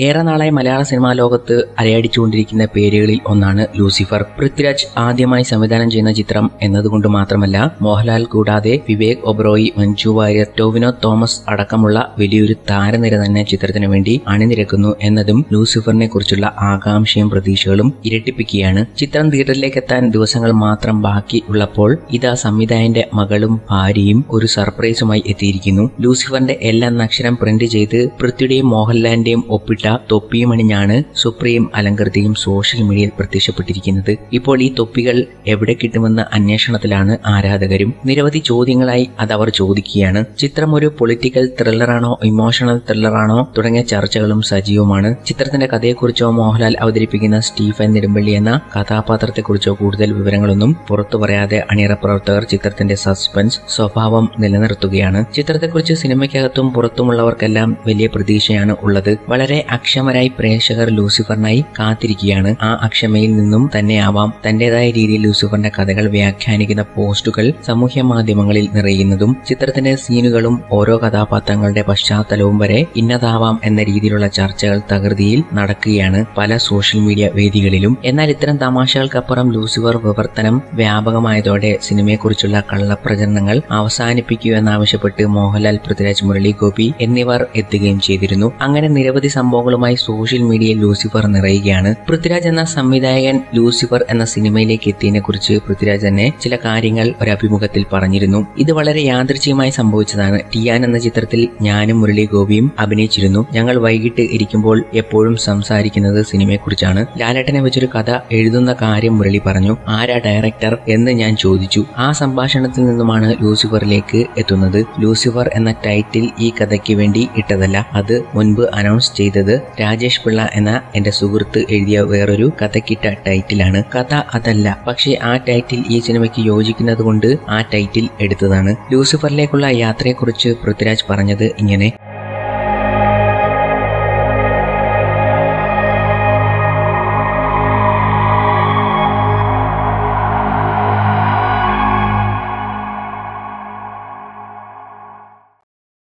ഏറെ നാളായി മലയാള സിനിമാ ലോകത്ത് അലയടിച്ചുകൊണ്ടിരിക്കുന്ന പേരുകളിൽ ഒന്നാണ് ലൂസിഫർ. പൃഥ്വിരാജ് ആദ്യമായി സംവിധാനം ചെയ്യുന്ന ചിത്രം എന്നതുകൊണ്ട് മാത്രമല്ല മോഹൻലാൽ കൂടാതെ വിവേക് ഒബ്രോയി മഞ്ജു വാര്യർ ടോവിനോ തോമസ് അടക്കമുള്ള വലിയൊരു താരനിര തന്നെ ചിത്രത്തിനു വേണ്ടി അണിനിരക്കുന്നു എന്നതും ലൂസിഫറിനെ കുറിച്ചുള്ള ആകാംക്ഷയും പ്രതീക്ഷകളും ഇരട്ടിപ്പിക്കുകയാണ്. ചിത്രം തിയേറ്ററിലേക്ക് എത്താൻ ദിവസങ്ങൾ മാത്രം ബാക്കി ഉള്ളപ്പോൾ ഇതാ സംവിധായകന്റെ മകളും ഭാര്യയും ഒരു സർപ്രൈസുമായി എത്തിയിരിക്കുന്നു. ലൂസിഫറിന്റെ എല്ലാ അക്ഷരം പ്രിന്റ് ചെയ്ത് പൃഥ്വിയുടെയും മോഹൻലാലിന്റെയും ഒപ്പിട്ട തൊപ്പിയും അണിഞ്ഞാണ് സുപ്രീം അലങ്കൃതിയും സോഷ്യൽ മീഡിയയിൽ പ്രത്യക്ഷപ്പെട്ടിരിക്കുന്നത്. ഇപ്പോൾ ഈ തൊപ്പികൾ എവിടെ കിട്ടുമെന്ന അന്വേഷണത്തിലാണ് ആരാധകരും. നിരവധി ചോദ്യങ്ങളായി അത് അവർ ചോദിക്കുകയാണ്. ചിത്രം ഒരു പൊളിറ്റിക്കൽ ത്രില്ലറാണോ ഇമോഷണൽ ത്രില്ലറാണോ തുടങ്ങിയ ചർച്ചകളും സജീവമാണ്. ചിത്രത്തിന്റെ കഥയെക്കുറിച്ചോ മോഹൻലാൽ അവതരിപ്പിക്കുന്ന സ്റ്റീഫൻ നെടുമ്പള്ളി എന്ന കഥാപാത്രത്തെക്കുറിച്ചോ കൂടുതൽ വിവരങ്ങളൊന്നും പുറത്തു പറയാതെ അണിയറ പ്രവർത്തകർ ചിത്രത്തിന്റെ സസ്പെൻസ് സ്വഭാവം നിലനിർത്തുകയാണ്. ചിത്രത്തെക്കുറിച്ച് സിനിമയ്ക്കകത്തും പുറത്തുമുള്ളവർക്കെല്ലാം വലിയ പ്രതീക്ഷയാണ് ഉള്ളത്. വളരെ അക്ഷമരായി പ്രേക്ഷകർ ലൂസിഫറിനായി കാത്തിരിക്കുകയാണ്. ആ അക്ഷമയിൽ നിന്നും തന്നെ ആവാം. തന്റേതായ രീതിയിൽ ലൂസിഫറിന്റെ കഥകൾ വ്യാഖ്യാനിക്കുന്ന പോസ്റ്റുകൾ സാമൂഹ്യ മാധ്യമങ്ങളിൽ നിറയുന്നതും ചിത്രത്തിന്റെ സീനുകളും ഓരോ കഥാപാത്രങ്ങളുടെ പശ്ചാത്തലവും വരെ ഇന്നതാവാം എന്ന രീതിയിലുള്ള ചർച്ചകൾ തകൃതിയിൽ നടക്കുകയാണ് പല സോഷ്യൽ മീഡിയ വേദികളിലും. എന്നാൽ ഇത്തരം തമാശകൾക്കപ്പുറം ലൂസിഫർ വിവർത്തനം വ്യാപകമായതോടെ സിനിമയെക്കുറിച്ചുള്ള കള്ളപ്രചരണങ്ങൾ അവസാനിപ്പിക്കൂ എന്നാവശ്യപ്പെട്ട് മോഹൻലാൽ പൃഥ്വിരാജ് മുരളി ഗോപി എന്നിവർ എത്തുകയും ചെയ്തിരുന്നു. അങ്ങനെ നിരവധി സംഭവങ്ങളുമായി സോഷ്യൽ മീഡിയയിൽ ലൂസിഫർ നിറയുകയാണ്. പൃഥ്വിരാജ് എന്ന സംവിധായകൻ ലൂസിഫർ എന്ന സിനിമയിലേക്ക് എത്തിയതിനെ കുറിച്ച് പൃഥ്വിരാജ് തന്നെ ചില കാര്യങ്ങൾ ഒരു അഭിമുഖത്തിൽ പറഞ്ഞിരുന്നു. ഇത് വളരെ യാദൃച്ഛികമായി സംഭവിച്ചതാണ്. ടിയാൻ എന്ന ചിത്രത്തിൽ ഞാനും മുരളി ഗോപിയും അഭിനയിച്ചിരുന്നു. ഞങ്ങൾ വൈകിട്ട് ഇരിക്കുമ്പോൾ എപ്പോഴും സംസാരിക്കുന്നത് സിനിമയെക്കുറിച്ചാണ്. ലാലേട്ടനെ വെച്ചൊരു കഥ എഴുതുന്ന കാര്യം മുരളി പറഞ്ഞു. ആരാ ഡയറക്ടർ? എന്ന് ഞാൻ ചോദിച്ചു. ആ സംഭാഷണത്തിൽ നിന്നുമാണ് ലൂസിഫറിലേക്ക് എത്തുന്നത്. ലൂസിഫർ എന്ന ടൈറ്റിൽ ഈ കഥയ്ക്ക് വേണ്ടി ഇട്ടതല്ല. അത് മുൻപ് അനൗൺസ് ചെയ്തത് രാജേഷ് പിള്ള എന്ന എന്റെ സുഹൃത്ത് എഴുതിയ വേറൊരു കഥക്കിട്ട ടൈറ്റിലാണ്. കഥ അതല്ല പക്ഷേ ആ ടൈറ്റിൽ ഈ സിനിമയ്ക്ക് യോജിക്കുന്നത് കൊണ്ട് ആ ടൈറ്റിൽ എടുത്തതാണ്. ലൂസിഫറിലേക്കുള്ള യാത്രയെക്കുറിച്ച് പൃഥ്വിരാജ് പറഞ്ഞത് ഇങ്ങനെ.